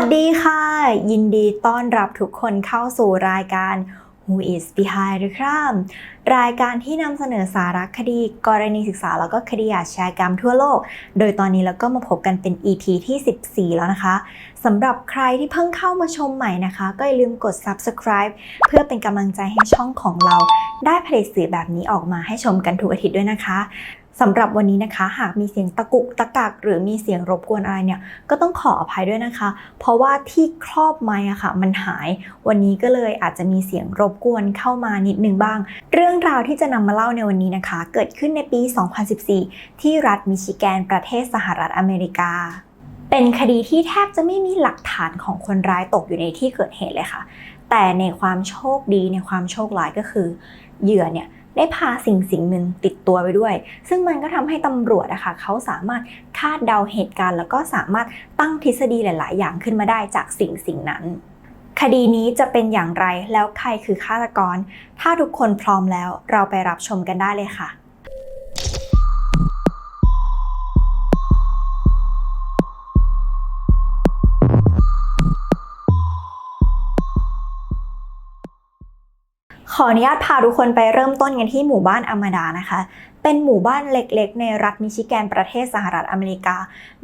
วัสดีค่ะ ยินดีต้อนรับทุกคนเข้าสู่รายการ Who is Behind the Crime รายการที่นำเสนอสารคดี กรณีศึกษาแล้วก็คดีอาชญากรรมทั่วโลก โดยตอนนี้เราก็มาพบกันเป็น EP ที่ 14 แล้วนะคะสำหรับใครที่เพิ่งเข้ามาชมใหม่นะคะ ก็อย่าลืมกด subscribe เพื่อเป็นกำลังใจให้ช่องของเรา ได้ผลิตสื่อแบบนี้ออกมาให้ชมกันทุกอาทิตย์ด้วยนะคะ สำหรับวันนี้นะคะ หากมีเสียงตะกุกตะกัก หรือมีเสียงรบกวนอะไรเนี่ยก็ต้องขออภัยด้วยนะคะ เพราะว่าที่ครอบไม้อะค่ะ มันหาย วันนี้ก็เลยอาจจะมีเสียงรบกวนเข้ามานิดนึงบ้าง เรื่องราวที่จะนำมาเล่าในวันนี้นะคะ เกิดขึ้นในปี 2014 ที่รัฐมิชิแกนประเทศสหรัฐอเมริกาเป็นคดีที่แทบจะไม่มีหลักฐานของคนร้ายตกอยู่ในที่เกิดเหตุเลยค่ะ แต่ในความโชคดีในความโชคร้ายก็คือ เหยื่อเนี่ย ได้พาสิ่งสิ่งหนึ่งติดตัวไปด้วย ซึ่งมันก็ทำให้ตำรวจอะค่ะเขาสามารถคาดเดาเหตุการณ์ แล้วก็สามารถตั้งทฤษฎีหลาย ๆ อย่างขึ้นมาได้จากสิ่งสิ่งนั้น คดีนี้จะเป็นอย่างไรแล้วใครคือฆาตกร ถ้าทุกคนพร้อมแล้วเราไปรับชมกันได้เลยค่ะ ออนุญาตพาทุกคนไปเริ่มต้นกันที่หมู่บ้านอามาดานะคะ เป็นหมู่บ้านเล็กๆ ในรัฐมิชิแกนประเทศสหรัฐอเมริกา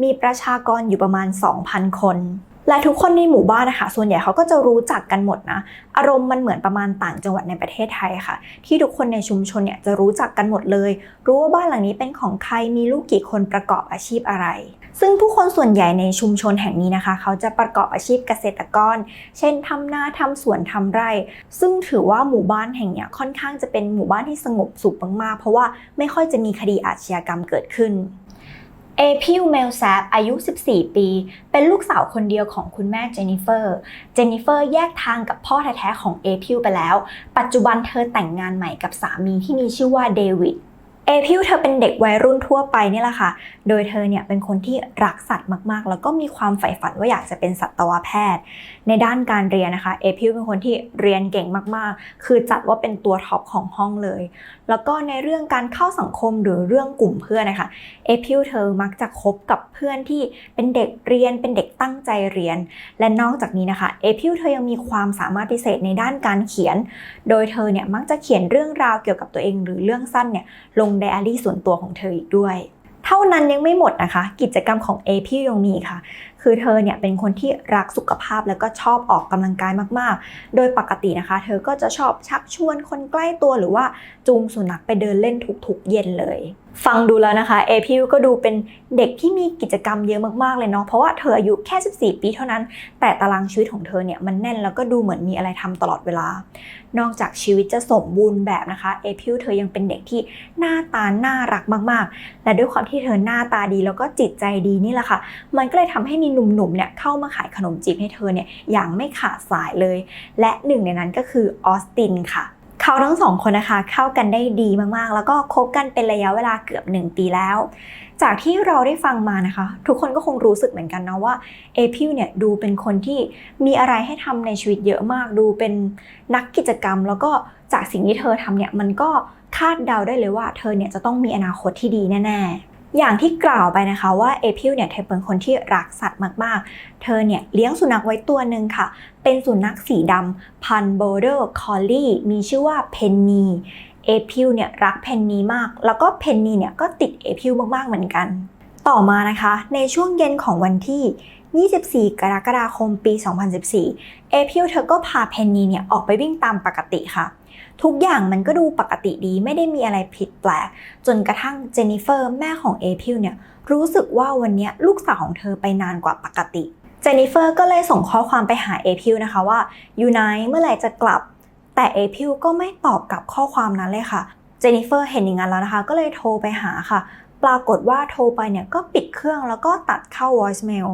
มีประชากรอยู่ประมาณ 2,000 คนและทุกคนในหมู่บ้านนะคะส่วนใหญ่เขาก็จะรู้จักกันหมดนะ อารมณ์มันเหมือนประมาณต่างจังหวัดในประเทศไทยค่ะ ที่ทุกคนในชุมชนเนี่ยจะรู้จักกันหมดเลย รู้ว่าบ้านหลังนี้เป็นของใครมีลูกกี่คนประกอบอาชีพอะไร ซึ่งผู้คนส่วนใหญ่ในชุมชนแห่งนี้นะคะ เขาจะประกอบอาชีพเกษตรกร เช่นทำนาทำสวนทำไร่ ซึ่งถือว่าหมู่บ้านแห่งนี้ค่อนข้างจะเป็นหมู่บ้านที่สงบสุขมากๆ เพราะว่าไม่ค่อยจะมีคดีอาชญากรรมเกิดขึ้นเอพิลเมลแซบอายุ 14 ปี เป็นลูกสาวคนเดียวของคุณแม่เจนนิเฟอร์ เจนนิเฟอร์แยกทางกับพ่อแท้ๆของเอพิลไปแล้ว ปัจจุบันเธอแต่งงานใหม่กับสามีที่มีชื่อว่าเดวิด เอพิลเธอเป็นเด็กวัยรุ่นทั่วไปนี่แหละค่ะ โดยเธอเนี่ยเป็นคนที่รักสัตว์มากๆ แล้วก็มีความใฝ่ฝันว่าอยากจะเป็นสัตวแพทย์ ในด้านการเรียนนะคะ เอพิลเป็นคนที่เรียนเก่งมากๆ คือจัดว่าเป็นตัวท็อปของห้องเลย แล้วก็ในเรื่องการเข้าสังคมหรือเรื่องกลุ่มเพื่อนนะคะ เอพิลเธอมักจะคบกับเพื่อนที่เป็นเด็กเรียน เป็นเด็กตั้งใจเรียน และนอกจากนี้นะคะ เอพิลเธอยังมีความสามารถพิเศษในด้านการเขียน โดยเธอเนี่ยมักจะเขียนเรื่องราวเกี่ยวกับตัวเอง หรือเรื่องสั้นเนี่ยลงไดอารี่ส่วนตัวของเธออีกด้วย เท่านั้นยังไม่หมดนะคะ กิจกรรมของเอพี่ยังมีค่ะ คือเธอเนี่ยเป็นคนที่รักสุขภาพแล้วก็ชอบออกกำลังกายมากๆ โดยปกตินะคะ เธอก็จะชอบชักชวนคนใกล้ตัวหรือว่าจูงสุนัขไปเดินเล่นทุกๆ เย็นเลย ฟังดูแล้วนะคะเอพิลก็ดูเป็นเด็กที่มีกิจกรรมเยอะมากๆเลยเนาะเพราะว่าเธออายุแค่ 14 ปีเท่านั้น แต่ตารางชีวิตของเธอเนี่ยมันแน่นแล้วก็ดูเหมือนมีอะไรทำตลอดเวลา นอกจากชีวิตจะสมบูรณ์แบบนะคะเอพิลเธอยังเป็นเด็กที่หน้าตาน่ารักมากๆ และด้วยความที่เธอหน้าตาดีแล้วก็จิตใจดีนี่แหละค่ะ มันก็เลยทำให้มีหนุ่มๆเนี่ยเข้ามาขายขนมจีบให้เธอเนี่ยอย่างไม่ขาดสายเลย และหนึ่งในนั้นก็คือออสตินค่ะ เขาทั้งสองคนนะคะเข้ากันได้ดีมากๆ แล้วก็คบกันเป็นระยะเวลาเกือบ 1 ปีแล้ว จากที่เราได้ฟังมานะคะ ทุกคนก็คงรู้สึกเหมือนกันนะว่าเอพิวเนี่ยดูเป็นคนที่มีอะไรให้ทำในชีวิตเยอะมาก ดูเป็นนักกิจกรรม แล้วก็จากสิ่งที่เธอทำเนี่ยมันก็คาดเดาได้เลยว่าเธอเนี่ยจะต้องมีอนาคตที่ดีแน่ๆ อย่างที่กล่าวไปนะคะว่าเอพิลเนี่ยเธอเป็นคนที่รักสัตว์มาก ๆ เธอเนี่ยเลี้ยงสุนัขไว้ตัวหนึ่งค่ะ เป็นสุนัขสีดำพันโบเดอร์คอลลี่มีชื่อว่าเพนนีเอพิลเนี่ยรักเพนนีมาก แล้วก็เพนนีเนี่ยก็ติดเอพิลมาก ๆ เหมือนกัน ต่อมานะคะ ในช่วงเย็นของวันที่ 24 กรกฎาคมปี 2014 เอพิลเธอก็พาเพนนีเนี่ยออกไปวิ่งตามปกติค่ะ ทุกอย่างมันก็ดูปกติดีไม่ได้มีอะไรผิดแปลก จนกระทั่งเจนนิเฟอร์แม่ของเอพิลเนี่ยรู้สึกว่าวันนี้ลูกสาวของเธอไปนานกว่าปกติเจนนิเฟอร์ก็เลยส่งข้อความไปหาเอพิลนะคะว่าอยู่ไหนเมื่อไหร่จะกลับ แต่เอพิลก็ไม่ตอบกลับข้อความนั้นเลยค่ะเจนนิเฟอร์เห็นอย่างนั้นแล้วนะคะ ก็เลยโทรไปหาค่ะปรากฏว่าโทรไปเนี่ยก็ปิดเครื่องแล้วก็ตัดเข้า voicemail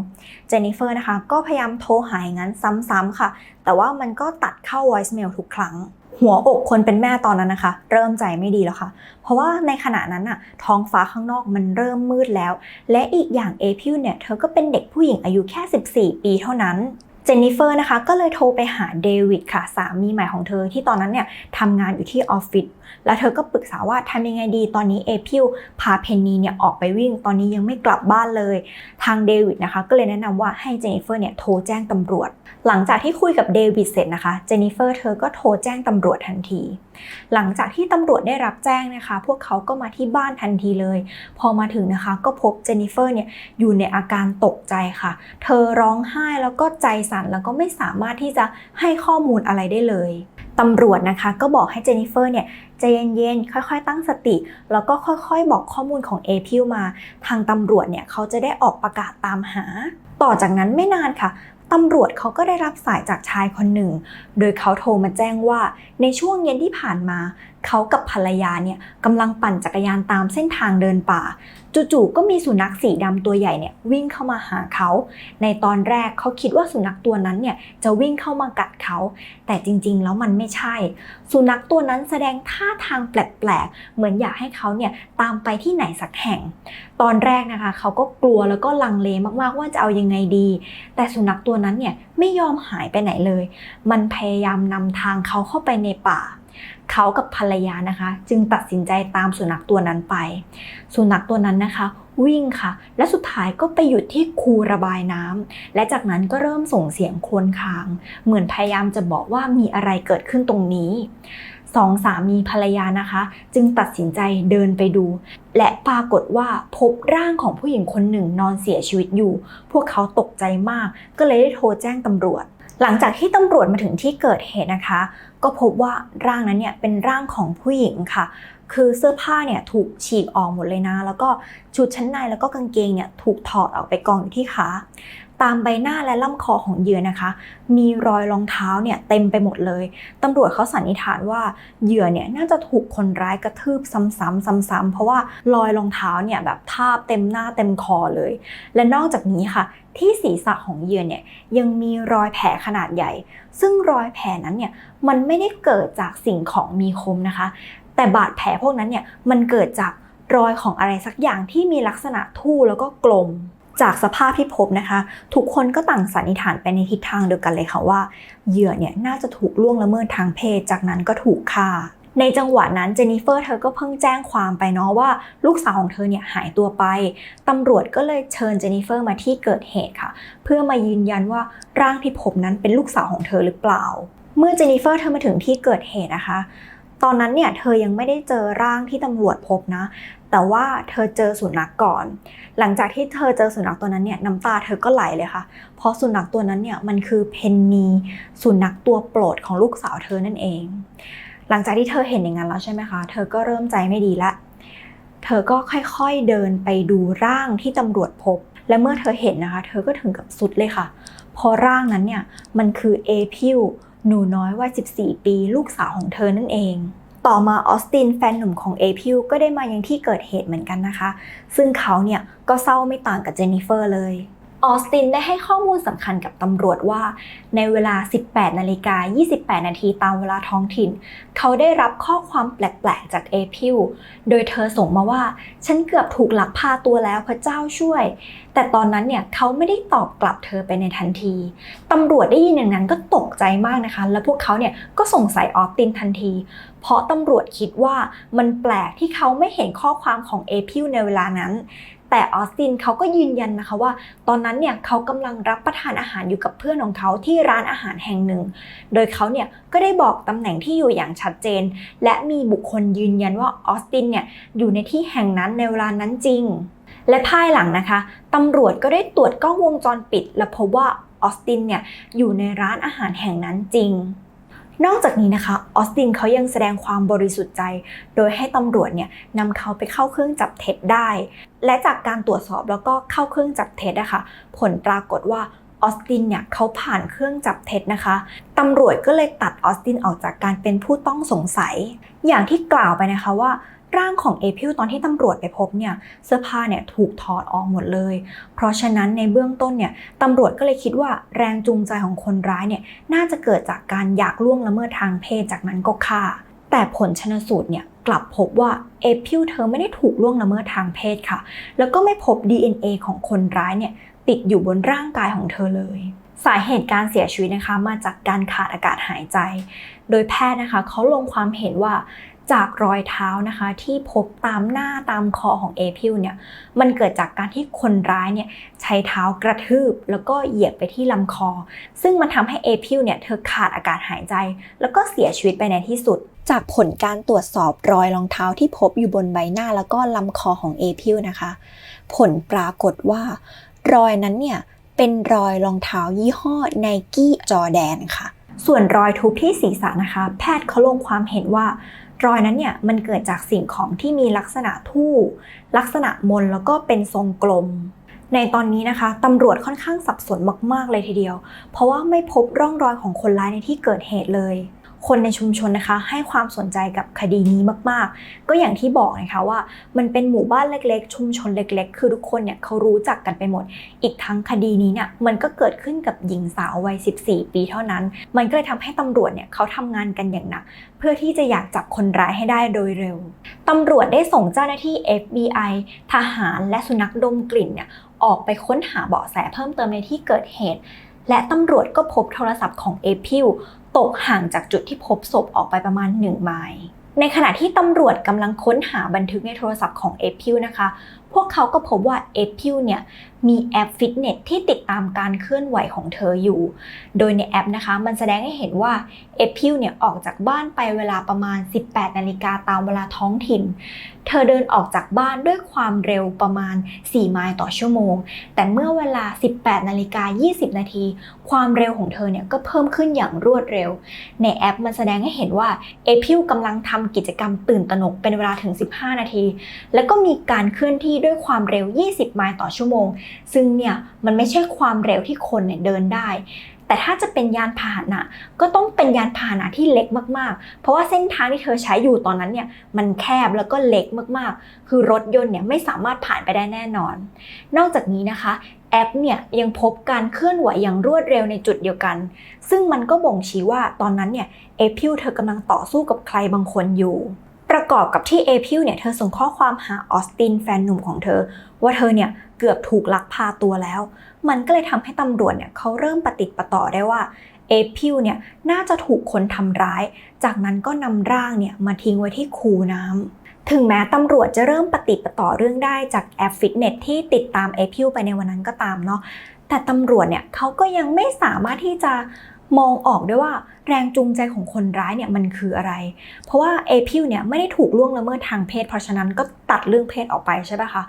เจนนิเฟอร์นะคะก็พยายามโทรหาอย่างนั้นซ้ำๆค่ะ แต่ว่ามันก็ตัดเข้า voicemail ทุกครั้ง หัวอกคนเป็นแม่ตอนนั้นนะคะ เริ่มใจไม่ดีแล้วค่ะ เพราะว่าในขณะนั้นน่ะท้องฟ้าข้างนอกมันเริ่มมืดแล้ว และอีกอย่างเอพิลเนี่ยเธอก็เป็นเด็กผู้หญิงอายุแค่ 14 ปีเท่านั้นเจนนิเฟอร์นะคะก็เลยโทรไปหาเดวิดค่ะสามีใหม่ของเธอที่ตอนนั้นเนี่ยทำงานอยู่ที่ออฟฟิศแล้วเธอก็ปรึกษาว่าทำยังไงดีตอนนี้เอพิลพาเพนนีเนี่ยออกไปวิ่ง ตอนนี้ยังไม่กลับบ้านเลย ทางเดวิดนะคะก็เลยแนะนำว่าให้เจนนิเฟอร์เนี่ยโทรแจ้งตำรวจ หลังจากที่คุยกับเดวิดเสร็จนะคะ เจนนิเฟอร์เธอก็โทรแจ้งตำรวจทันที หลังจากที่ตำรวจได้รับแจ้งนะคะ พวกเขาก็มาที่บ้านทันทีเลย พอมาถึงนะคะก็พบเจนนิเฟอร์เนี่ยอยู่ในอาการตกใจค่ะ เธอร้องไห้แล้วก็ใจสั่นแล้วก็ไม่สามารถที่จะให้ข้อมูลอะไรได้เลยตำรวจนะคะก็บอกให้เจนนิเฟอร์เนี่ยใจเย็นๆ ค่อยๆ ตั้งสติ แล้วก็ค่อยๆ บอกข้อมูลของเอพิวมา ทางตำรวจเนี่ยเขาจะได้ออกประกาศตามหา ต่อจากนั้นไม่นานค่ะ ตำรวจเขาก็ได้รับสายจากชายคนหนึ่ง โดยเขาโทรมาแจ้งว่าในช่วงเย็นที่ผ่านมาเขากับภรรยาเนี่ยกำลังปั่นจักรยานตามเส้นทางเดินป่า จู่ๆก็มีสุนัขสีดำตัวใหญ่เนี่ยวิ่งเข้ามาหาเขา ในตอนแรกเขาคิดว่าสุนัขตัวนั้นเนี่ยจะวิ่งเข้ามากัดเขา แต่จริงๆ แล้วมันไม่ใช่ สุนัขตัวนั้นแสดงท่าทางแปลกๆ เหมือนอยากให้เขาเนี่ยตามไปที่ไหนสักแห่ง ตอนแรกนะคะเขาก็กลัวแล้วก็ลังเลมากๆว่าจะเอายังไงดี แต่สุนัขตัวนั้นเนี่ยไม่ยอมหายไปไหนเลย มันพยายามนำทางเขาเข้าไปในป่า เขากับภรรยานะคะ จึงตัดสินใจตามสุนัขตัวนั้นไป สุนัขตัวนั้นนะคะ วิ่งค่ะ และสุดท้ายก็ไปหยุดที่คูระบายน้ำและจากนั้นก็เริ่มส่งเสียงครวญคราง เหมือนพยายามจะบอกว่ามีอะไรเกิดขึ้นตรงนี้สองสามีภรรยานะคะ จึงตัดสินใจเดินไปดู และปรากฏว่าพบร่างของผู้หญิงคนหนึ่งนอนเสียชีวิตอยู่ พวกเขาตกใจมาก ก็เลยได้โทรแจ้งตำรวจ หลังจากที่ตำรวจมาถึงที่เกิดเหตุนะคะ ก็พบว่าร่างนั้นเนี่ยเป็นร่างของผู้หญิงค่ะ คือเสื้อผ้าเนี่ยถูกฉีกออกหมดเลยนะ แล้วก็ชุดชั้นในแล้วก็กางเกงเนี่ยถูกถอดออกไปกองอยู่ที่ขา ตามใบหน้าและลำคอของเหยื่อนะคะ มีรอยรองเท้าเนี่ยเต็มไปหมดเลยตำรวจเขาสันนิษฐานว่าเหยื่อเนี่ยน่าจะถูกคนร้ายกระทืบซ้ำๆซ้ำๆเพราะว่ารอยรองเท้าเนี่ยแบบทาบเต็มหน้าเต็มคอเลย และนอกจากนี้ค่ะที่ศีรษะของเหยื่อเนี่ยยังมีรอยแผลขนาดใหญ่ ซึ่งรอยแผลนั้นเนี่ยมันไม่ได้เกิดจากสิ่งของมีคมนะคะ แต่บาดแผลพวกนั้นเนี่ยมันเกิดจากรอยของอะไรสักอย่างที่มีลักษณะทู่แล้วก็กลม จากสภาพที่พบนะคะ ทุกคนก็ต่างสันนิษฐานไปในทิศทางเดียวกันเลยค่ะว่า เหยื่อเนี่ยน่าจะถูกล่วงละเมิดทางเพศ จากนั้นก็ถูกฆ่าในจังหวะนั้นเจนนิเฟอร์เธอก็เพิ่งแจ้งความไปเนาะว่าลูกสาวของเธอเนี่ยหายตัวไป ตำรวจก็เลยเชิญเจนนิเฟอร์มาที่เกิดเหตุค่ะ เพื่อมายืนยันว่าร่างที่พบนั้นเป็นลูกสาวของเธอหรือเปล่า เมื่อเจนนิเฟอร์เธอมาถึงที่เกิดเหตุนะคะ ตอนนั้นเนี่ยเธอยังไม่ได้เจอร่างที่ตำรวจพบนะ แต่ว่าเธอเจอสุนัขกก่อน หลังจากที่เธอเจอสุนัขตัวนั้นเนี่ยน้ำตาเธอก็ไหลเลยค่ะ เพราะสุนัขตัวนั้นเนี่ยมันคือเพนนีสุนัขตัวโปรดของลูกสาวเธอนั่นเอง หลังจากที่เธอเห็นอย่างนั้นแล้วใช่ไหมคะ เธอก็เริ่มใจไม่ดีละเธอก็ค่อยๆเดินไปดูร่างที่ตำรวจพบ และเมื่อเธอเห็นนะคะ เธอก็ถึงกับสุดเลยค่ะ เพราะร่างนั้นเนี่ยมันคือเอพิว หนูน้อยวัย 14 ปีลูกสาวของเธอนั่นเอง ต่อมาออสตินแฟนหนุ่มของเอพิวก็ได้มายังที่เกิดเหตุเหมือนกันนะคะ ซึ่งเขาเนี่ยก็เศร้าไม่ต่างกับเจนนิเฟอร์เลย ออสตินได้ให้ข้อมูลสำคัญกับตำรวจว่า ในเวลา 18 นาฬิกา 28 นาทีตามเวลาท้องถิ่น เขาได้รับข้อความแปลกๆ จากเอพิวโดยเธอส่งมาว่า ฉันเกือบถูกลักพาตัวแล้วพระเจ้าช่วย แต่ตอนนั้นเนี่ยเขาไม่ได้ตอบกลับเธอไปในทันทีตำรวจได้ยินอย่างนั้นก็ตกใจมากนะคะ และพวกเขาเนี่ยก็สงสัยออสตินทันที เพราะตำรวจคิดว่ามันแปลกที่เขาไม่เห็นข้อความของเอพิวในเวลานั้น แต่ออสตินเขาก็ยืนยันนะคะว่า ตอนนั้นเนี่ยเขากำลังรับประทานอาหารอยู่กับเพื่อนของเขาที่ร้านอาหารแห่งหนึ่ง โดยเขาเนี่ยก็ได้บอกตำแหน่งที่อยู่อย่างชัดเจน และมีบุคคลยืนยันว่าออสตินเนี่ยอยู่ในที่แห่งนั้นในเวลานั้นจริง และภายหลังนะคะตำรวจก็ได้ตรวจกล้องวงจรปิด และพบว่าออสตินเนี่ยอยู่ในร้านอาหารแห่งนั้นจริง นอกจากนี้นะคะออสตินเขายังแสดงความบริสุทธิ์ใจ โดยให้ตำรวจเนี่ยนำเขาไปเข้าเครื่องจับเท็จได้ และจากการตรวจสอบแล้วก็เข้าเครื่องจับเท็จนะคะผลปรากฏว่าออสตินเนี่ยเขาผ่านเครื่องจับเท็จนะคะ ตำรวจก็เลยตัดออสตินออกจากการเป็นผู้ต้องสงสัย อย่างที่กล่าวไปนะคะว่า ร่างของเอพิวตอนที่ตำรวจไปพบเนี่ยเสื้อผ้าเนี่ยถูกถอดออกหมดเลย เพราะฉะนั้นในเบื้องต้นเนี่ยตำรวจก็เลยคิดว่าแรงจูงใจของคนร้ายเนี่ยน่าจะเกิดจากการอยากล่วงละเมิดทางเพศจากนั้นก็ฆ่า แต่ผลชนสูตรเนี่ยกลับพบว่าเอพิวเธอไม่ได้ถูกล่วงละเมิดทางเพศค่ะ แล้วก็ไม่พบ DNA ของคนร้ายเนี่ยติดอยู่บนร่างกายของเธอเลย สาเหตุการเสียชีวิตนะคะมาจากการขาดอากาศหายใจ โดยแพทย์นะคะเขาลงความเห็นว่าจากรอยเท้านะคะที่พบตามหน้าตามคอของเอพิวเนี่ยมันเกิดจากการที่คนร้ายเนี่ยใช้เท้ากระทืบ แล้วก็เหยียบไปที่ลำคอ ซึ่งมันทำให้เอพิวเนี่ยเธอขาดอากาศหายใจ แล้วก็เสียชีวิตไปในที่สุด จากผลการตรวจสอบรอยรองเท้าที่พบอยู่บนใบหน้าแล้วก็ลำคอของเอพิวนะคะ ผลปรากฏว่ารอยนั้นเนี่ย เป็นรอยรองเท้ายี่ห้อไนกี้จอแดนค่ะ ส่วนรอยทุบที่ศีรษะนะคะ แพทย์เขาลงความเห็นว่ารอยนั้นเนี่ยมันเกิดจากสิ่งของที่มีลักษณะทู่ ลักษณะมนแล้วก็เป็นทรงกลม ในตอนนี้นะคะตำรวจค่อนข้างสับสนมากๆเลยทีเดียว เพราะว่าไม่พบร่องรอยของคนร้ายในที่เกิดเหตุเลย คนในชุมชนนะคะ ให้ความสนใจกับคดีนี้มาก ๆ ก็อย่างที่บอกนะคะว่า มันเป็นหมู่บ้านเล็ก ๆ ชุมชนเล็ก ๆ คือทุกคนเนี่ยเขารู้จักกันไปหมด อีกทั้งคดีนี้เนี่ยมันก็เกิดขึ้นกับหญิงสาววัย 14 ปีเท่านั้น มันก็เลยทำให้ตำรวจเนี่ยเขาทำงานกันอย่างหนัก เพื่อที่จะอยากจับคนร้ายให้ได้โดยเร็วตำรวจได้ส่งเจ้าหน้าที่ FBI ทหารและสุนัขดมกลิ่นเนี่ยออกไปค้นหาเบาะแสเพิ่มเติมในที่เกิดเหตุ และตำรวจก็พบโทรศัพท์ของเอพิว ตกห่างจากจุดที่พบศพออกไปประมาณ 1 ไมล์ ในขณะที่ตำรวจกำลังค้นหาบันทึกในโทรศัพท์ของเอพิวนะคะ พวกเขาก็พบว่าเอพิวเนี่ย มีแอปฟิตเนสที่ติดตามการเคลื่อนไหวของเธออยู่ โดยในแอปนะคะ มันแสดงให้เห็นว่าเอพิวเนี่ยออกจากบ้านไปเวลาประมาณ 18 นาฬิกาตามเวลาท้องถิ่น เธอเดินออกจากบ้านด้วยความเร็วประมาณ 4 ไมล์ต่อชั่วโมง แต่เมื่อเวลา 18 นาฬิกา 20 นาที ความเร็วของเธอเนี่ยก็เพิ่มขึ้นอย่างรวดเร็ว ในแอปมันแสดงให้เห็นว่าเอพิวกำลังทำกิจกรรมตื่นตระหนกเป็นเวลาถึง 15 นาที แล้วก็มีการเคลื่อนที่ด้วยความเร็ว 20 ไมล์ต่อชั่วโมงซึ่งเนี่ยมันไม่ใช่ความเร็วที่คนเนี่ยเดินได้ แต่ถ้าจะเป็นยานพาหนะก็ต้องเป็นยานพาหนะที่เล็กมากๆ เพราะว่าเส้นทางที่เธอใช้อยู่ตอนนั้นเนี่ยมันแคบแล้วก็เล็กมากๆ คือรถยนต์เนี่ยไม่สามารถผ่านไปได้แน่นอน นอกจากนี้นะคะแอปเนี่ยยังพบการเคลื่อนไหวอย่างรวดเร็วในจุดเดียวกัน ซึ่งมันก็บ่งชี้ว่าตอนนั้นเนี่ยเอพิวเธอกำลังต่อสู้กับใครบางคนอยู่ ประกอบกับที่เอพิวเนี่ยเธอส่งข้อความหาออสตินแฟนหนุ่มของเธอ ว่าเธอเนี่ยเกือบถูกลักพาตัวแล้ว มันก็เลยทำให้ตำรวจเนี่ยเขาเริ่มปฏิดประต่อได้ว่าเอพิวเนี่ยน่าจะถูกคนทำร้าย จากนั้นก็นำร่างเนี่ยมาทิ้งไว้ที่คูน้ำถึงแม้ตำรวจจะเริ่มปฏิดประต่อเรื่องได้จากแอปฟิตเนสที่ติดตามเอพิวไปในวันนั้นก็ตามเนาะแต่ตำรวจเนี่ยเขาก็ยังไม่สามารถที่จะ มองออกด้วยว่าแรงจูงใจของคนร้ายเนี่ยมันคืออะไร เพราะว่าเอพิวเนี่ยไม่ได้ถูกล่วงละเมิดทางเพศ เพราะฉะนั้นก็ตัดเรื่องเพศออกไปใช่ปะคะ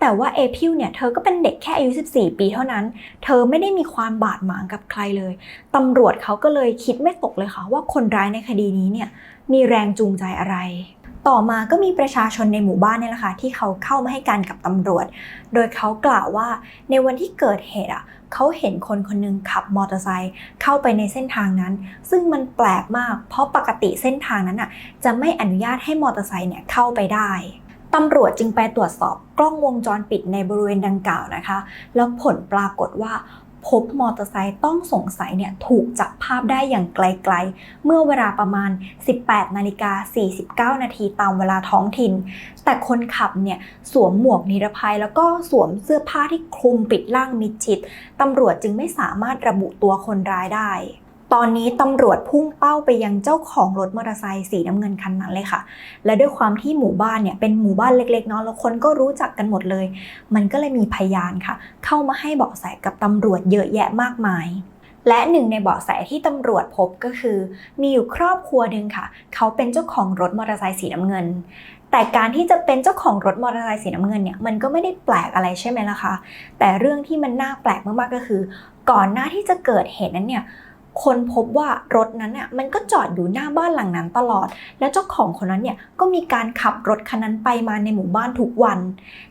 แต่ว่าเอพิวเนี่ยเธอก็เป็นเด็กแค่อายุ 14 ปีเท่านั้น เธอไม่ได้มีความบาดหมางกับใครเลยตำรวจเขาก็เลยคิดไม่ตกเลยค่ะว่าคนร้ายในคดีนี้เนี่ยมีแรงจูงใจอะไร ต่อมาก็มีประชาชนในหมู่บ้านเนี่ยแหละค่ะที่เขาเข้ามาให้การกับตำรวจ โดยเขากล่าวว่าในวันที่เกิดเหตุอะเขาเห็นคนคนหนึงขับมอเตอร์ไซค์เข้าไปในเส้นทางนั้น ซึ่งมันแปลกมาก เพราะปกติเส้นทางนั้นอะจะไม่อนุญาตให้มอเตอร์ไซค์เนี่ยเข้าไปได้ตำรวจจึงไปตรวจสอบกล้องวงจรปิดในบริเวณดังกล่าวนะคะ แล้วผลปรากฏว่า พบมอเตอร์ไซค์ต้องสงสัยเนี่ยถูกจับภาพได้อย่างไกลๆ เมื่อเวลาประมาณ 18นาฬิกา49 นาทีตามเวลาท้องถิ่น แต่คนขับเนี่ยสวมหมวกนิรภัยแล้วก็สวมเสื้อผ้าที่คลุมปิดร่างมิดชิดตำรวจจึงไม่สามารถระบุตัวคนร้ายได้ ตอนนี้ตำรวจพุ่งเป้าไปยังเจ้าของรถมอเตอร์ไซค์สีน้ำเงินคันนั้นเลยค่ะ และด้วยความที่หมู่บ้านเนี่ยเป็นหมู่บ้านเล็กๆเนาะแล้วคนก็รู้จักกันหมดเลย มันก็เลยมีพยานค่ะ เข้ามาให้เบาะแสกับตำรวจเยอะแยะมากมายและหนึ่งในเบาะแสที่ตำรวจพบก็คือ มีอยู่ครอบครัวหนึ่งค่ะ เขาเป็นเจ้าของรถมอเตอร์ไซค์สีน้ำเงิน แต่การที่จะเป็นเจ้าของรถมอเตอร์ไซค์สีน้ำเงินเนี่ยมันก็ไม่ได้แปลกอะไรใช่ไหมล่ะคะแต่เรื่องที่มันน่าแปลกมากๆก็คือ ก่อนหน้าที่จะเกิดเหตุนั้นเนี่ย คนพบว่ารถนั้นน่ะมันก็จอดอยู่หน้าบ้านหลังนั้นตลอด แล้วเจ้าของคนนั้นเนี่ยก็มีการขับรถคันนั้นไปมาในหมู่บ้านทุกวัน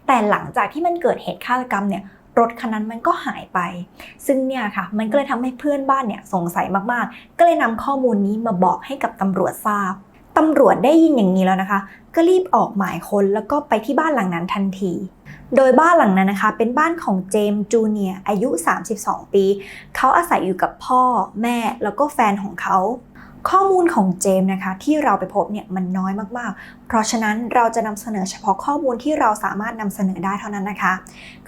แต่หลังจากที่มันเกิดเหตุฆาตกรรมเนี่ยรถคันนั้นมันก็หายไป ซึ่งเนี่ยค่ะ มันก็เลยทำให้เพื่อนบ้านเนี่ยสงสัยมากๆ ก็เลยนำข้อมูลนี้มาบอกให้กับตำรวจทราบตำรวจได้ยินอย่างนี้แล้วนะคะ ก็รีบออกหมายค้นแล้วก็ไปที่บ้านหลังนั้นทันที โดยบ้านหลังนั้นนะคะ เป็นบ้านของเจมส์จูเนียอายุ 32 ปี เขาอาศัยอยู่กับพ่อ แม่แล้วก็แฟนของเขา ข้อมูลของเจมส์นะคะ ที่เราไปพบเนี่ยมันน้อยมากๆ เพราะฉะนั้นเราจะนำเสนอเฉพาะข้อมูลที่เราสามารถนำเสนอได้เท่านั้นนะคะ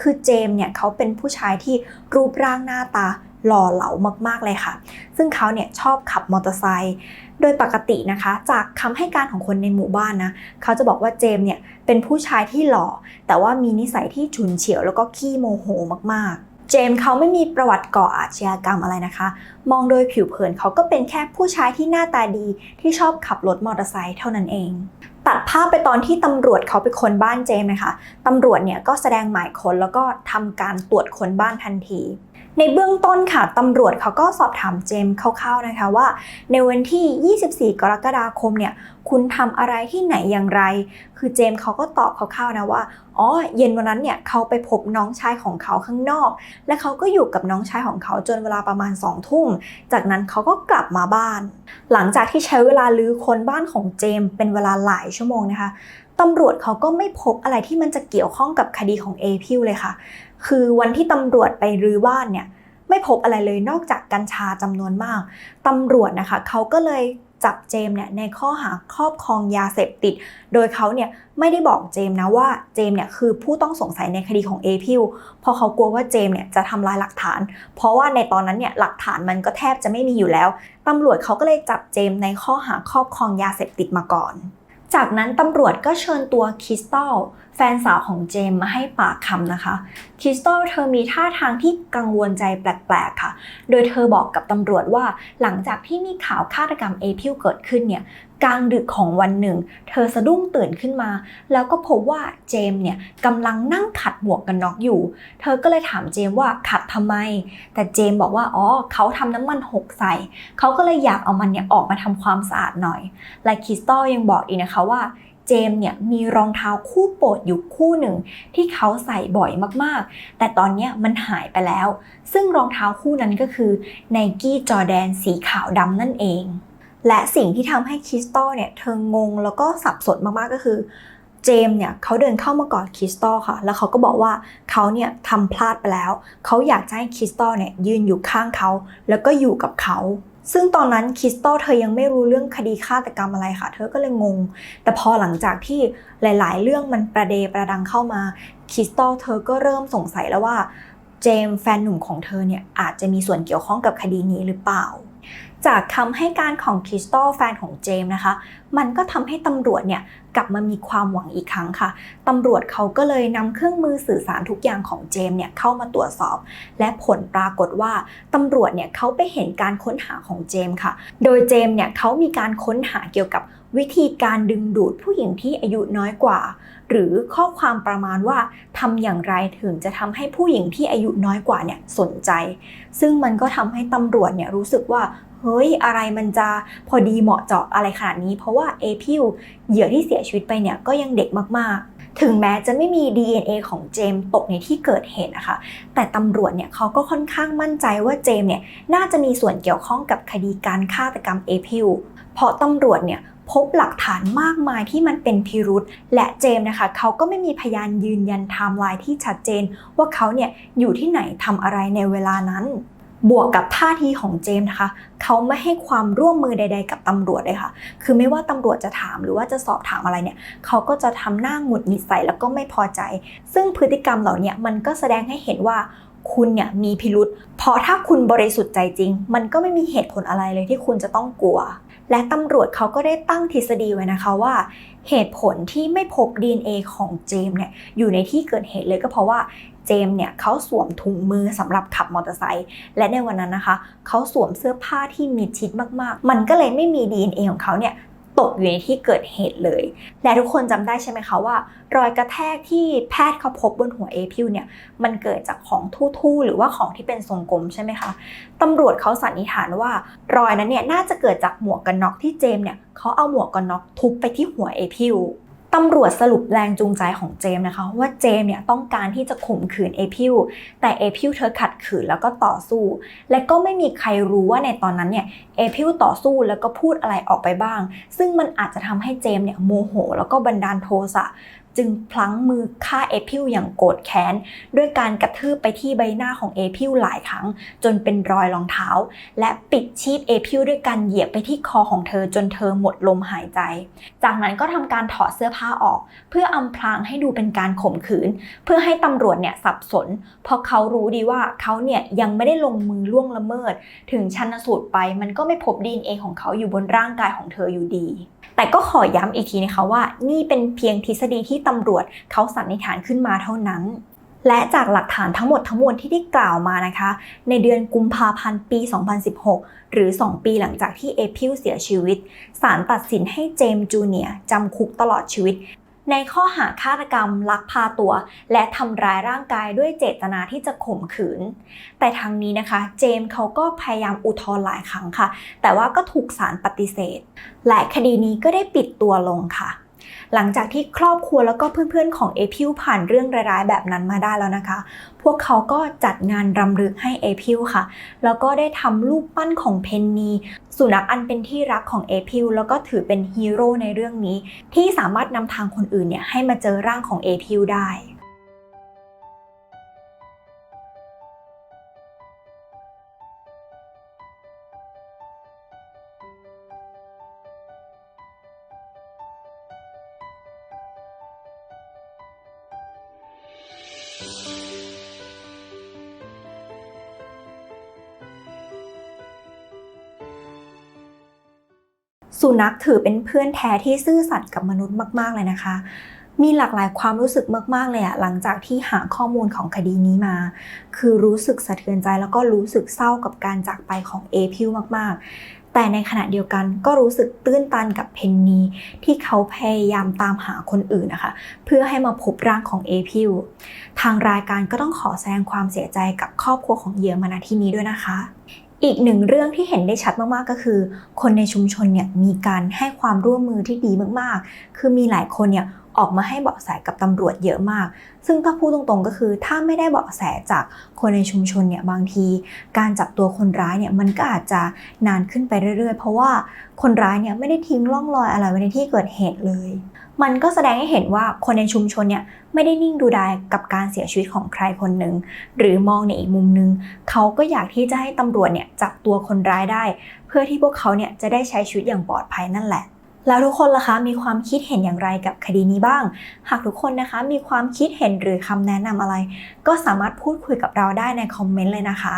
คือเจมส์เนี่ยเขาเป็นผู้ชายที่รูปร่างหน้าตาหล่อเหลามากๆเลยค่ะ ซึ่งเขาเนี่ยชอบขับมอเตอร์ไซค์ โดยปกตินะคะ จากคำให้การของคนในหมู่บ้านนะเขาจะบอกว่าเจมเนี่ยเป็นผู้ชายที่หล่อ แต่ว่ามีนิสัยที่ฉุนเฉียวแล้วก็ขี้โมโหมากๆ เจมเขาไม่มีประวัติก่ออาชญากรรมอะไรนะคะ มองโดยผิวเผินเขาก็เป็นแค่ผู้ชายที่หน้าตาดีที่ชอบขับรถมอเตอร์ไซค์เท่านั้นเองตัดภาพไปตอนที่ตำรวจเขาไปค้นบ้านเจมนะคะตำรวจเนี่ยก็แสดงหมายค้นแล้วก็ทำการตรวจค้นบ้านทันที ในเบื้องต้นค่ะตำรวจเขาก็สอบถามเจมส์คร่าวๆนะคะว่า ในวันที่ 24 กรกฎาคมเนี่ยคุณทำอะไรที่ไหนอย่างไร คือเจมส์เขาก็ตอบคร่าวๆนะว่าอ๋อเย็นวันนั้นเนี่ยเขาไปพบน้องชายของเขาข้างนอก และเขาก็อยู่กับน้องชายของเขาจนเวลาประมาณ2ทุ่ม จากนั้นเขาก็กลับมาบ้าน หลังจากที่ใช้เวลาลื้อค้นบ้านของเจมส์เป็นเวลาหลายชั่วโมงนะคะ ตำรวจเขาก็ไม่พบอะไรที่มันจะเกี่ยวข้องกับคดีของเอพิวเลยค่ะ คือวันที่ตำรวจไปรื้อบ้านเนี่ยไม่พบอะไรเลยนอกจากกัญชาจำนวนมากตำรวจนะคะเขาก็เลยจับเจมเนี่ยในข้อหาครอบครองยาเสพติด โดยเขาเนี่ยไม่ได้บอกเจมนะว่าเจมเนี่ยคือผู้ต้องสงสัยในคดีของเอพิวเพราะเขากลัวว่าเจมเนี่ยจะทำลายหลักฐาน เพราะว่าในตอนนั้นเนี่ยหลักฐานมันก็แทบจะไม่มีอยู่แล้วตำรวจเขาก็เลยจับเจมในข้อหาครอบครองยาเสพติดมาก่อน จากนั้นตำรวจก็เชิญตัวคริสตัลแฟนสาวของเจมมาให้ปากคำนะคะ คริสตัลเธอมีท่าทางที่กังวลใจแปลกๆค่ะ โดยเธอบอกกับตำรวจว่าหลังจากที่มีข่าวฆาตกรรมเอพิลเกิดขึ้นเนี่ย กลางดึกของวันหนึ่ง เธอสะดุ้งตื่นขึ้นมา แล้วก็พบว่าเจมเนี่ยกำลังนั่งขัดหมวกกันน็อกอยู่ เธอก็เลยถามเจมว่าขัดทำไม แต่เจมบอกว่าอ๋อเขาทำน้ำมันหกใส่เขาก็เลยอยากเอามันเนี่ยออกมาทำความสะอาดหน่อย และคริสตัลยังบอกอีกนะคะว่าเจมเนี่ยมีรองเท้าคู่โปรดอยู่คู่หนึ่ง ที่เขาใส่บ่อยมากๆ แต่ตอนนี้มันหายไปแล้ว ซึ่งรองเท้าคู่นั้นก็คือ n i กี้จอแดนสีขาวดำนั่นเอง และสิ่งที่ทำให้คริสตัลเนี่ยเธองงแล้วก็สับสนมากๆก็คือเจมเนี่ยเขาเดินเข้ามากอดคริสตัลค่ะ แล้วเขาก็บอกว่าเขาเนี่ยทำพลาดไปแล้ว เขาอยากจะให้คริสตัลเนี่ยยืนอยู่ข้างเขาแล้วก็อยู่กับเขา ซึ่งตอนนั้นคริสตัลเธอยังไม่รู้เรื่องคดีฆาตกรรมอะไรค่ะ เธอก็เลยงง แต่พอหลังจากที่หลายๆ เรื่องมันประเดประดังเข้ามาคริสตัลเธอก็เริ่มสงสัยแล้วว่า เจมแฟนหนุ่มของเธอเนี่ยอาจจะมีส่วนเกี่ยวข้องกับคดีนี้หรือเปล่า จากคำให้การของคริสตัลแฟนของเจมส์นะคะ มันก็ทำให้ตำรวจเนี่ยกลับมามีความหวังอีกครั้งค่ะตำรวจเขาก็เลยนำเครื่องมือสื่อสารทุกอย่างของเจมส์เนี่ยเข้ามาตรวจสอบ และผลปรากฏว่าตำรวจเนี่ยเขาไปเห็นการค้นหาของเจมส์ค่ะ โดยเจมส์เนี่ยเขามีการค้นหาเกี่ยวกับวิธีการดึงดูดผู้หญิงที่อายุน้อยกว่า หรือข้อความประมาณว่าทำอย่างไรถึงจะทำให้ผู้หญิงที่อายุน้อยกว่าเนี่ยสนใจ ซึ่งมันก็ทำให้ตำรวจเนี่ยรู้สึกว่า เฮ้ยอะไรมันจะพอดีเหมาะเจาะอะไรขนาดนี้ เพราะว่าเอพิวเหยื่อที่เสียชีวิตไปเนี่ยก็ยังเด็กมากๆ ถึงแม้จะไม่มี DNA ของเจมตกในที่เกิดเหตุนะคะ แต่ตำรวจเนี่ยเขาก็ค่อนข้างมั่นใจว่าเจมเนี่ยน่าจะมีส่วนเกี่ยวข้องกับคดีการฆาตกรรมเอพิวเพราะตำรวจเนี่ยพบหลักฐานมากมายที่มันเป็นพิรุษและเจมนะคะ เขาก็ไม่มีพยานยืนยันไทม์ไลน์ที่ชัดเจน ว่าเขาเนี่ยอยู่ที่ไหนทำอะไรในเวลานั้น บวกกับท่าทีของเจมส์นะคะ เขาไม่ให้ความร่วมมือใด ๆ กับตำรวจเลยค่ะ คือไม่ว่าตำรวจจะถามหรือว่าจะสอบถามอะไรเนี่ย เขาก็จะทำหน้าหงุดหงิดใส่แล้วก็ไม่พอใจ ซึ่งพฤติกรรมเหล่านี้มันก็แสดงให้เห็นว่าคุณเนี่ยมีพิรุษเพราะถ้าคุณบริสุทธิ์ใจจริง มันก็ไม่มีเหตุผลอะไรเลยที่คุณจะต้องกลัว และตำรวจเขาก็ได้ตั้งทฤษฎีไว้นะคะว่า เหตุผลที่ไม่พบ DNA ของเจมเนี่ยอยู่ในที่เกิดเหตุเลยก็เพราะว่าเจมเนี่ยเขาสวมถุงมือสำหรับขับมอเตอร์ไซค์และในวันนั้นนะคะ เขาสวมเสื้อผ้าที่มิดชิดมากๆ มันก็เลยไม่มี DNA ของเขาเนี่ย ตกอยู่ในที่เกิดเหตุเลย และทุกคนจำได้ใช่ไหมคะว่า รอยกระแทกที่แพทย์เขาพบบนหัวเอพิวเนี่ยมันเกิดจากของทู่ๆหรือว่าของที่เป็นทรงกลมใช่ไหมคะตำรวจเขาสันนิษฐานว่ารอยนั้นเนี่ยน่าจะเกิดจากหมวกกันน็อกที่เจมเนี่ยเขาเอาหมวกกันน็อกทุบไปที่หัวเอพิว ตำรวจสรุปแรงจูงใจของเจมส์นะคะว่าเจมส์เนี่ยต้องการที่จะข่มขืนเอพิวแต่เอพิวเธอขัดขืนแล้วก็ต่อสู้ และก็ไม่มีใครรู้ว่าในตอนนั้นเนี่ยเอพิวต่อสู้แล้วก็พูดอะไรออกไปบ้าง ซึ่งมันอาจจะทำให้เจมส์เนี่ยโมโห แล้วก็บันดาลโทสะ จึงพลั้งมือฆ่าเอพิลอย่างโกรธแค้น ด้วยการกระทืบไปที่ใบหน้าของเอพิลหลายครั้ง จนเป็นรอยรองเท้า และปิดชีพเอพิลด้วยการเหยียบไปที่คอของเธอจนเธอหมดลมหายใจ จากนั้นก็ทำการถอดเสื้อผ้าออก เพื่ออำพรางให้ดูเป็นการข่มขืน เพื่อให้ตำรวจเนี่ยสับสน เพราะเขารู้ดีว่าเขาเนี่ยยังไม่ได้ลงมือล่วงละเมิด ถึงชันสูตรไปมันก็ไม่พบ DNA ของเขาอยู่บนร่างกายของเธออยู่ดี แต่ก็ขอย้ำอีกทีนะคะว่า นี่เป็นเพียงทฤษฎีที่ตำรวจเขาสันนิษฐานขึ้นมาเท่านั้น และจากหลักฐานทั้งหมดทั้งมวลที่ได้กล่าวมานะคะ ในเดือนกุมภาพันธ์ปี 2016 หรือ 2 ปีหลังจากที่เอพิลเสียชีวิตศาลตัดสินให้เจมส์จูเนียร์จำคุกตลอดชีวิต ในข้อหาฆาตกรรม ลักพาตัว และทำร้ายร่างกายด้วยเจตนาที่จะข่มขืน แต่ทางนี้นะคะ เจมส์เขาก็พยายามอุทธรณ์หลายครั้งค่ะ แต่ว่าก็ถูกศาลปฏิเสธ และคดีนี้ก็ได้ปิดตัวลงค่ะ หลังจากที่ครอบครัวแล้วก็เพื่อนๆของเอพิลผ่านเรื่องร้ายๆแบบนั้นมาได้แล้วนะคะ พวกเขาก็จัดงานรำลึกให้เอพิลค่ะ แล้วก็ได้ทำรูปปั้นของเพนนีสุนัขอันเป็นที่รักของเอพิลแล้วก็ถือเป็นฮีโร่ในเรื่องนี้ ที่สามารถนำทางคนอื่นเนี่ยให้มาเจอร่างของเอพิลได้ สุนัขถือเป็นเพื่อนแท้ที่ซื่อสัตย์กับมนุษย์มาก ๆ เลยนะคะ มีหลากหลายความรู้สึกมาก ๆ เลยอะหลังจากที่หาข้อมูลของคดีนี้มา คือรู้สึกสะเทือนใจแล้วก็รู้สึกเศร้ากับการจากไปของเอพิวมาก ๆ แต่ในขณะเดียวกันก็รู้สึกตื้นตันกับเพนนีที่เขาพยายามตามหาคนอื่นนะคะ เพื่อให้มาพบร่างของเอพิวทางรายการก็ต้องขอแสดงความเสียใจกับครอบครัวของเหยื่อมาณที่นี้ด้วยนะคะ อีกหนึ่งเรื่องที่เห็นได้ชัดมากๆก็คือ คนในชุมชนเนี่ยมีการให้ความร่วมมือที่ดีมากๆ คือมีหลายคนเนี่ยออกมาให้เบาะแสกับตำรวจเยอะมาก ซึ่งถ้าพูดตรงๆก็คือ ถ้าไม่ได้เบาะแสจากคนในชุมชนเนี่ยบางที การจับตัวคนร้ายเนี่ยมันก็อาจจะนานขึ้นไปเรื่อยๆ เพราะว่าคนร้ายเนี่ยไม่ได้ทิ้งร่องรอยอะไรไว้ในที่เกิดเหตุเลย มันก็แสดงให้เห็นว่าคนในชุมชนเนี่ยไม่ได้นิ่งดูดายกับการเสียชีวิตของใครคนหนึ่ง หรือมองในอีกมุมนึง เขาก็อยากที่จะให้ตำรวจเนี่ยจับตัวคนร้ายได้ เพื่อที่พวกเขาเนี่ยจะได้ใช้ชีวิตอย่างปลอดภัยนั่นแหละ แล้วทุกคนล่ะคะมีความคิดเห็นอย่างไรกับคดีนี้บ้าง หากทุกคนนะคะมีความคิดเห็นหรือคำแนะนำอะไร ก็สามารถพูดคุยกับเราได้ในคอมเมนต์เลยนะคะ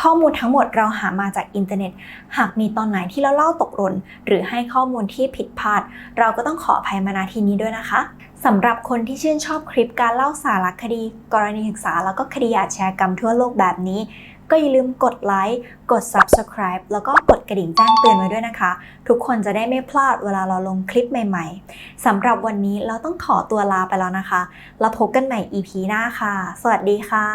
ข้อมูลทั้งหมดเราหามาจากอินเทอร์เน็ต หากมีตอนไหนที่เราเล่าตกหล่นหรือให้ข้อมูลที่ผิดพลาด เราก็ต้องขออภัยมาณทีนี้ด้วยนะคะสำหรับคนที่ชื่นชอบคลิปการเล่าสารคดี กรณีศึกษาแล้วก็คดีอาชญากรรมทั่วโลกแบบนี้ ก็อย่าลืมกดไลค์กด subscribe แล้วก็กดกระดิ่งแจ้งเตือนไว้ด้วยนะคะ ทุกคนจะได้ไม่พลาดเวลาเราลงคลิปใหม่ๆสำหรับวันนี้เราต้องขอตัวลาไปแล้วนะคะ แล้วพบกันใหม่ EP หน้าค่ะ สวัสดีค่ะ